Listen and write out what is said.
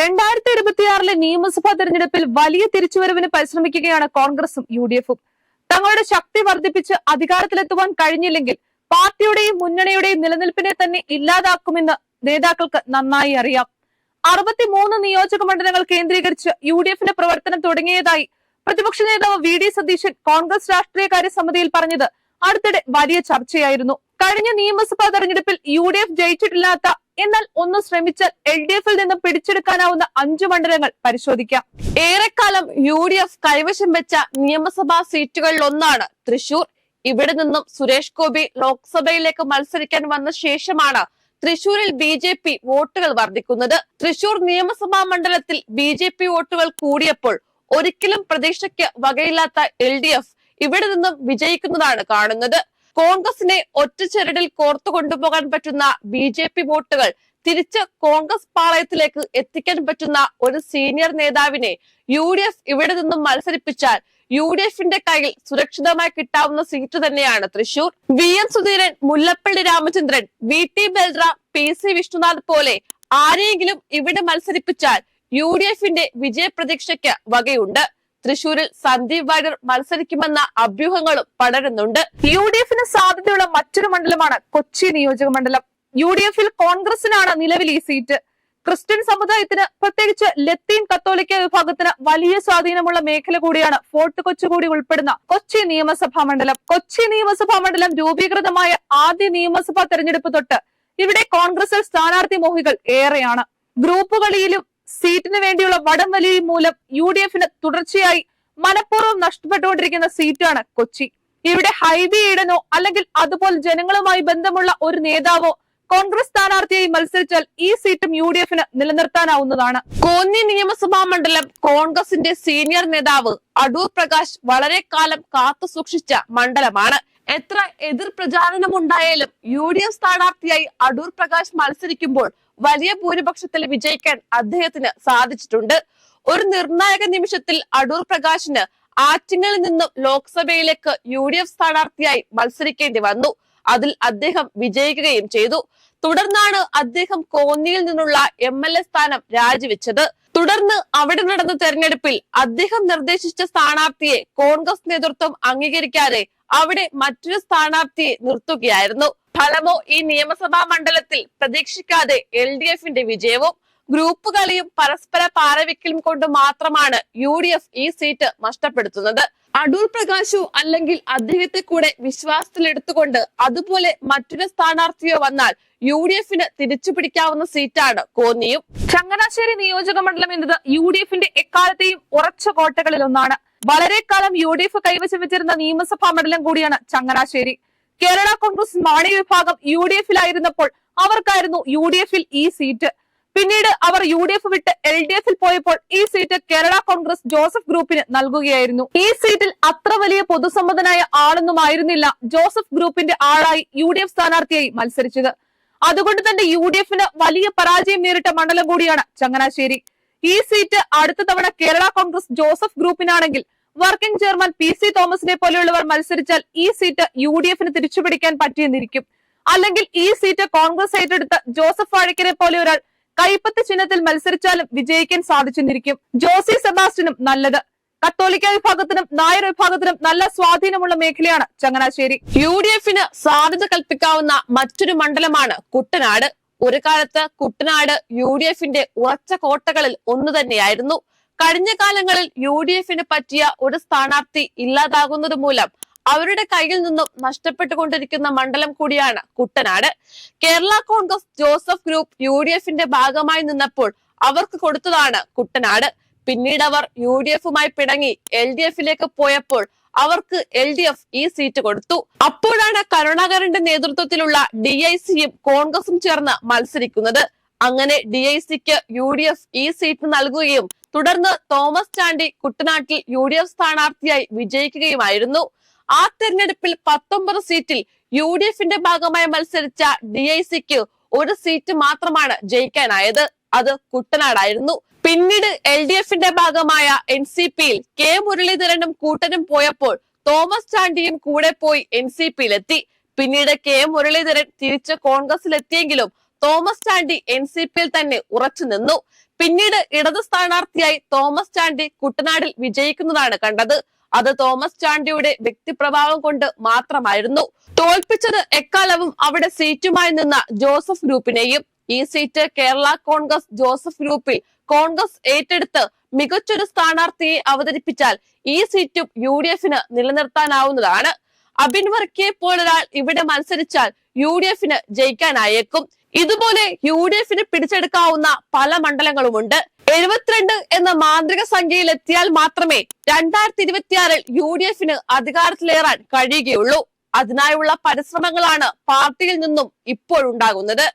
രണ്ടായിരത്തി ഇരുപത്തിയാറിലെ നിയമസഭാ തെരഞ്ഞെടുപ്പിൽ വലിയ തിരിച്ചുവരവിന് പരിശ്രമിക്കുകയാണ് കോൺഗ്രസും യു ഡി എഫും തങ്ങളുടെ ശക്തി വർദ്ധിപ്പിച്ച് അധികാരത്തിലെത്തുവാൻ കഴിഞ്ഞില്ലെങ്കിൽ പാർട്ടിയുടെയും മുന്നണിയുടെയും നിലനിൽപ്പിനെ തന്നെ ഇല്ലാതാക്കുമെന്ന് നേതാക്കൾക്ക് നന്നായി അറിയാം. അറുപത്തിമൂന്ന് നിയോജക മണ്ഡലങ്ങൾ കേന്ദ്രീകരിച്ച് യു ഡി എഫിന്റെ പ്രവർത്തനം തുടങ്ങിയതായി പ്രതിപക്ഷ നേതാവ് വി ഡി സതീശൻ കോൺഗ്രസ് രാഷ്ട്രീയകാര്യ സമിതിയിൽ പറഞ്ഞത് അടുത്തിടെ വലിയ ചർച്ചയായിരുന്നു. കഴിഞ്ഞ നിയമസഭാ തെരഞ്ഞെടുപ്പിൽ യു ഡി എഫ് ജയിച്ചിട്ടില്ലാത്ത എന്നാൽ ഒന്ന് ശ്രമിച്ചാൽ എൽ ഡി എഫിൽ നിന്ന് പിടിച്ചെടുക്കാനാവുന്ന അഞ്ചു മണ്ഡലങ്ങൾ പരിശോധിക്കാം. ഏറെക്കാലം യു ഡി എഫ് കൈവശം വെച്ച നിയമസഭാ സീറ്റുകളിൽ ഒന്നാണ് തൃശൂർ. ഇവിടെ നിന്നും സുരേഷ് ഗോപി ലോക്സഭയിലേക്ക് മത്സരിക്കാൻ വന്ന ശേഷമാണ് തൃശൂരിൽ ബി ജെ പി വോട്ടുകൾ വർദ്ധിക്കുന്നത്. തൃശൂർ നിയമസഭാ മണ്ഡലത്തിൽ ബി ജെ പി വോട്ടുകൾ കൂടിയപ്പോൾ ഒരിക്കലും പ്രതീക്ഷയ്ക്ക് വകയില്ലാത്ത എൽ ഡി എഫ് ഇവിടെ നിന്നും വിജയിക്കുന്നതാണ് കാണുന്നത്. കോൺഗ്രസിനെ ഒറ്റച്ചെരടിൽ കോർത്തു കൊണ്ടുപോകാൻ പറ്റുന്ന ബി ജെ പി വോട്ടുകൾ തിരിച്ച് കോൺഗ്രസ് പാളയത്തിലേക്ക് എത്തിക്കാൻ പറ്റുന്ന ഒരു സീനിയർ നേതാവിനെ യു ഡി എഫ് ഇവിടെ നിന്നും മത്സരിപ്പിച്ചാൽ യു ഡി എഫിന്റെ കയ്യിൽ സുരക്ഷിതമായി കിട്ടാവുന്ന സീറ്റ് തന്നെയാണ് Thrissur. V M Sudheeran Mullappally Ramachandran V T Balram P C Vishnunath പോലെ ആരെയെങ്കിലും ഇവിടെ മത്സരിപ്പിച്ചാൽ യു ഡി എഫിന്റെ വിജയപ്രതീക്ഷയ്ക്ക് വകയുണ്ട്. തൃശൂരിൽ സന്ദീപ് വാര്യർ മത്സരിക്കുമെന്ന അഭ്യൂഹങ്ങളും പടരുന്നുണ്ട്. യു ഡി എഫിന് സാധ്യതയുള്ള മറ്റൊരു മണ്ഡലമാണ് കൊച്ചി നിയോജക മണ്ഡലം. യു ഡി എഫിൽ കോൺഗ്രസിനാണ് നിലവിൽ ഈ സീറ്റ്. ക്രിസ്ത്യൻ സമുദായത്തിന് പ്രത്യേകിച്ച് ലത്തീൻ കത്തോലിക്ക വിഭാഗത്തിന് വലിയ സ്വാധീനമുള്ള മേഖല കൂടിയാണ് ഫോർട്ട് കൊച്ചു കൂടി ഉൾപ്പെടുന്ന കൊച്ചി നിയമസഭാ മണ്ഡലം. കൊച്ചി നിയമസഭാ മണ്ഡലം രൂപീകൃതമായ ആദ്യ നിയമസഭാ തെരഞ്ഞെടുപ്പ് തൊട്ട് ഇവിടെ കോൺഗ്രസിൽ സ്ഥാനാർത്ഥി മോഹികൾ ഏറെയാണ്. ഗ്രൂപ്പ് കളിയിലും സീറ്റിന് വേണ്ടിയുള്ള വടംവലിയും മൂലം യു ഡി എഫിന് തുടർച്ചയായി മനഃപൂർവം നഷ്ടപ്പെട്ടുകൊണ്ടിരിക്കുന്ന സീറ്റാണ് കൊച്ചി. ഇവിടെ ഹൈബി ഈഡനോ അല്ലെങ്കിൽ അതുപോലെ ജനങ്ങളുമായി ബന്ധമുള്ള ഒരു നേതാവോ കോൺഗ്രസ് സ്ഥാനാർത്ഥിയായി മത്സരിച്ചാൽ ഈ സീറ്റും യു ഡി എഫിന് നിലനിർത്താനാവുന്നതാണ്. കോന്നി നിയമസഭാ മണ്ഡലം കോൺഗ്രസിന്റെ സീനിയർ നേതാവ് അടൂർ പ്രകാശ് വളരെ കാലം കാത്തു സൂക്ഷിച്ച മണ്ഡലമാണ്. എത്ര എതിർ പ്രചാരണം ഉണ്ടായാലും യു ഡി എഫ് സ്ഥാനാർത്ഥിയായി അടൂർ പ്രകാശ് മത്സരിക്കുമ്പോൾ വലിയ ഭൂരിപക്ഷത്തിൽ വിജയിക്കാൻ അദ്ദേഹത്തിന് സാധിച്ചിട്ടുണ്ട്. ഒരു നിർണായക നിമിഷത്തിൽ അടൂർ പ്രകാശിന് ആറ്റിങ്ങളിൽ നിന്നും ലോക്സഭയിലേക്ക് യു ഡി എഫ് സ്ഥാനാർത്ഥിയായി മത്സരിക്കേണ്ടി വന്നു. അതിൽ അദ്ദേഹം വിജയിക്കുകയും ചെയ്തു. തുടർന്നാണ് അദ്ദേഹം കോന്നിയിൽ നിന്നുള്ള എം എൽ എ സ്ഥാനം രാജിവെച്ചത്. തുടർന്ന് അവിടെ നടന്ന തെരഞ്ഞെടുപ്പിൽ അദ്ദേഹം നിർദ്ദേശിച്ച സ്ഥാനാർത്ഥിയെ കോൺഗ്രസ് നേതൃത്വം അംഗീകരിക്കാതെ അവിടെ മറ്റൊരു സ്ഥാനാർത്ഥിയെ നിർത്തുകയായിരുന്നു. ഫലമോ ഈ നിയമസഭാ മണ്ഡലത്തിൽ പ്രതീക്ഷിക്കാതെ എൽ ഡി എഫിന്റെ വിജയവും ഗ്രൂപ്പ് കളിയും പരസ്പര പാരവിക്കലും കൊണ്ട് മാത്രമാണ് യു ഡി എഫ് ഈ സീറ്റ് നഷ്ടപ്പെടുത്തുന്നത്. അടൂർ പ്രകാശു അല്ലെങ്കിൽ അദ്ദേഹത്തെ കൂടെ വിശ്വാസത്തിലെടുത്തുകൊണ്ട് അതുപോലെ മറ്റൊരു സ്ഥാനാർത്ഥിയോ വന്നാൽ യു ഡി എഫിന് തിരിച്ചു പിടിക്കാവുന്ന സീറ്റാണ് കോന്നിയും. ചങ്ങനാശ്ശേരി നിയോജക മണ്ഡലം എന്നത് യു ഡി എഫിന്റെ എക്കാലത്തെയും ഉറച്ച കോട്ടകളിൽ ഒന്നാണ് വളരെ കാലം യു ഡി എഫ് കൈവശം വെച്ചിരുന്ന നിയമസഭാ മണ്ഡലം കൂടിയാണ് ചങ്ങനാശ്ശേരി. കേരള കോൺഗ്രസ് മാണി വിഭാഗം യു ഡി എഫിലായിരുന്നപ്പോൾ അവർക്കായിരുന്നു യു ഡി എഫിൽ ഈ സീറ്റ്. പിന്നീട് അവർ യു ഡി എഫ് വിട്ട് എൽ ഡി എഫിൽ പോയപ്പോൾ ഈ സീറ്റ് കേരള കോൺഗ്രസ് ജോസഫ് ഗ്രൂപ്പിന് നൽകുകയായിരുന്നു. ഈ സീറ്റിൽ അത്ര വലിയ പൊതുസമ്മതനായ ആളൊന്നും ആയിരുന്നില്ല ജോസഫ് ഗ്രൂപ്പിന്റെ ആളായി യു ഡി എഫ് സ്ഥാനാർത്ഥിയായി മത്സരിച്ചത്. അതുകൊണ്ട് തന്നെ യു ഡി എഫിന് വലിയ പരാജയം നേരിട്ട മണ്ഡലം കൂടിയാണ് ചങ്ങനാശ്ശേരി. ഈ സീറ്റ് അടുത്ത തവണ കേരള കോൺഗ്രസ് ജോസഫ് ഗ്രൂപ്പിനാണെങ്കിൽ വർക്കിംഗ് ചെയർമാൻ പി സി തോമസിനെ പോലെയുള്ളവർ മത്സരിച്ചാൽ ഈ സീറ്റ് യു ഡി എഫിന് തിരിച്ചുപിടിക്കാൻ പറ്റിയെന്നിരിക്കും. അല്ലെങ്കിൽ ഈ സീറ്റ് കോൺഗ്രസ് ഏറ്റെടുത്ത ജോസഫ് വാഴക്കിനെ പോലെ ഒരാൾ കൈപ്പത്ത് ചിഹ്നത്തിൽ മത്സരിച്ചാലും വിജയിക്കാൻ സാധിച്ചെന്നിരിക്കും. ജോസി സെബാസ്റ്റിനും നല്ലത്. കത്തോലിക്ക വിഭാഗത്തിനും നായർ വിഭാഗത്തിനും നല്ല സ്വാധീനമുള്ള മേഖലയാണ് ചങ്ങനാശ്ശേരി. യു ഡി എഫിന് സാധ്യത കൽപ്പിക്കാവുന്ന മറ്റൊരു മണ്ഡലമാണ് കുട്ടനാട്. ഒരു കാലത്ത് കുട്ടനാട് യു ഡി എഫിന്റെ ഉറച്ച കോട്ടകളിൽ ഒന്ന് തന്നെയായിരുന്നു. കഴിഞ്ഞ കാലങ്ങളിൽ യു ഡി എഫിന് പറ്റിയ ഒരു സ്ഥാനാർത്ഥി ഇല്ലാതാകുന്നത് മൂലം അവരുടെ കയ്യിൽ നിന്നും നഷ്ടപ്പെട്ടുകൊണ്ടിരിക്കുന്ന മണ്ഡലം കൂടിയാണ് Kuttanad. Kerala Congress Joseph group U D എഫിന്റെ ഭാഗമായി നിന്നപ്പോൾ അവർക്ക് കൊടുത്തതാണ് കുട്ടനാട്. പിന്നീട് അവർ യു ഡി എഫുമായി പിണങ്ങി എൽ ഡി എഫിലേക്ക് പോയപ്പോൾ അവർക്ക് എൽ ഡി എഫ് ഈ സീറ്റ് കൊടുത്തു. അപ്പോഴാണ് കരുണാകരന്റെ നേതൃത്വത്തിലുള്ള ഡി ഐ സിയും കോൺഗ്രസും ചേർന്ന് മത്സരിക്കുന്നത്. അങ്ങനെ ഡി ഐ സിക്ക് യു ഡി എഫ് ഈ സീറ്റ് നൽകുകയും തുടർന്ന് തോമസ് ചാണ്ടി കുട്ടനാട്ടിൽ യു ഡി എഫ് സ്ഥാനാർത്ഥിയായി വിജയിക്കുകയുമായിരുന്നു. ആ തെരഞ്ഞെടുപ്പിൽ പത്തൊമ്പത് സീറ്റിൽ യു ഡി എഫിന്റെ ഭാഗമായി മത്സരിച്ച ഡി ഐ സിക്ക് ഒരു സീറ്റ് മാത്രമാണ് ജയിക്കാനായത്. അത് കുട്ടനാടായിരുന്നു. പിന്നീട് എൽ ഡി എഫിന്റെ ഭാഗമായ എൻ സി പിയിൽ കെ മുരളീധരനും കൂട്ടനും പോയപ്പോൾ തോമസ് ചാണ്ടിയും കൂടെ പോയി എൻ സി പിയിലെത്തി പിന്നീട് കെ മുരളീധരൻ തിരിച്ച് കോൺഗ്രസിലെത്തിയെങ്കിലും തോമസ് ചാണ്ടി എൻ സി പിയിൽ തന്നെ ഉറച്ചു നിന്നു. പിന്നീട് ഇടത് സ്ഥാനാർത്ഥിയായി തോമസ് ചാണ്ടി കുട്ടനാടിൽ വിജയിക്കുന്നതാണ് കണ്ടത്. അത് തോമസ് ചാണ്ടിയുടെ വ്യക്തിപ്രഭാവം കൊണ്ട് മാത്രമായിരുന്നു. തോൽപ്പിച്ചത് എക്കാലവും അവിടെ സീറ്റുമായി നിന്ന ജോസഫ് ഗ്രൂപ്പിനെയും ഈ സീറ്റ് കേരള കോൺഗ്രസ് ജോസഫ് ഗ്രൂപ്പിൽ കോൺഗ്രസ് ഏറ്റെടുത്ത് മികച്ചൊരു സ്ഥാനാർത്ഥിയെ അവതരിപ്പിച്ചാൽ ഈ സീറ്റും യു ഡി എഫിന് നിലനിർത്താനാവുന്നതാണ്. അബിൻ വർക്കിയെ പോലൊരാൾ ഇവിടെ മത്സരിച്ചാൽ യു ഡി എഫിന് ജയിക്കാനായേക്കും. ഇതുപോലെ യു ഡി എഫിന് പിടിച്ചെടുക്കാവുന്ന പല മണ്ഡലങ്ങളുമുണ്ട്. എഴുപത്തിരണ്ട് എന്ന മാന്ത്രിക സംഖ്യയിൽ എത്തിയാൽ മാത്രമേ രണ്ടായിരത്തി ഇരുപത്തിയാറിൽ യു ഡി എഫിന് അധികാരത്തിലേറാൻ കഴിയുകയുള്ളൂ. അതിനായുള്ള പരിശ്രമങ്ങളാണ് പാർട്ടിയിൽ നിന്നും ഇപ്പോഴുണ്ടാകുന്നത്.